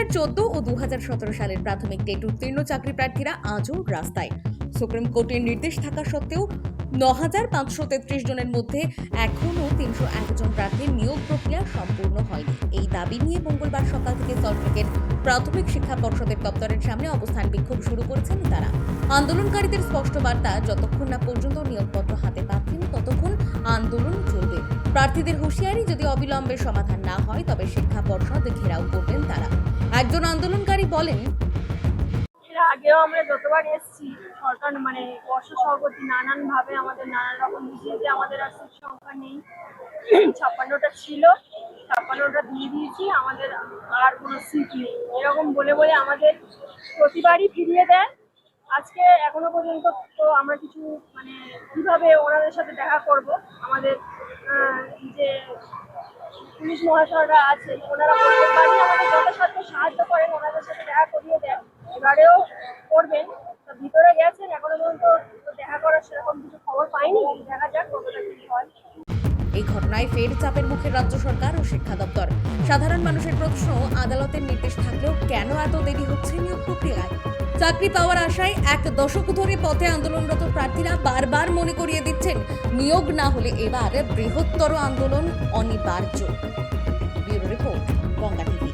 ও দু হাজার সতেরো সালের প্রাথমিক টেট উত্তীর্ণ চাকরি প্রার্থীরা আজও রাস্তায়। সুপ্রিম কোর্টের নির্দেশ থাকা সত্ত্বেও ন হাজার পাঁচশো তেত্রিশ জনের মধ্যে এখনও তিনশো একজন প্রার্থীর নিয়োগ প্রক্রিয়া সম্পূর্ণ হয়নি। এই দাবি নিয়ে মঙ্গলবার সকাল থেকে সল্টলেকের প্রাথমিক শিক্ষা পর্ষদের দপ্তরের সামনে অবস্থান বিক্ষোভ শুরু করেছেন তারা। আন্দোলনকারীদের স্পষ্ট বার্তা, যতক্ষণ না পর্যন্ত নিয়োগপত্র হাতে পাচ্ছেন, ততক্ষণ আন্দোলন চলবে। প্রার্থীদের হুঁশিয়ারি যদি অবিলম্বে সমাধান না হয়, তবে শিক্ষা পর্ষদ ঘেরাও করবেন তারা। একজন আন্দোলনকারী বলেন আগেও আমরা যতবার এসেছি, সরকার মানে বর্ষ সভাপতি নানান ভাবে আমাদের নানান রকম বুঝিয়েছে আমাদের আর সিট সংখ্যা নেই। ছাপ্পান্নটা ছিল, ছাপ্পান্নটা দিয়ে দিয়েছি, আমাদের আর কোনো সিট নেই। এরকম বলে বলে আমাদের প্রতিবারই ফিরিয়ে দেয় আজকে এখনও পর্যন্ত তো আমরা কিছু মানে কীভাবে ওনাদের সাথে দেখা করব, আমাদের যে পুলিশ মহাশয়রা আছেন, ওনারা প্রত্যেকবারই আমাদের যথাসাধ্য সাহায্য করেন, ওনাদের সাথে দেখা করিয়ে দেন। এবারেও করবেন। ভিতরে গেছেন, এখনও পর্যন্ত দেখা করার সেরকম কিছু খবর পাইনি। দেখা যাক কতটা কি হয়। এই ঘটনায় ফের চাপের মুখে রাজ্য সরকার ও শিক্ষা দপ্তর। সাধারণ মানুষের প্রশ্ন, আদালতের নির্দেশ থাকলেও কেন এত দেরি হচ্ছে নিয়োগ প্রক্রিয়ায়? চাকরি পাওয়ার আশায় এক দশক ধরে পথে আন্দোলনরত প্রার্থীরা বারবার মনে করিয়ে দিচ্ছেন, নিয়োগ না হলে এবার বৃহত্তর আন্দোলন অনিবার্য। Bureau report, Ganga TV.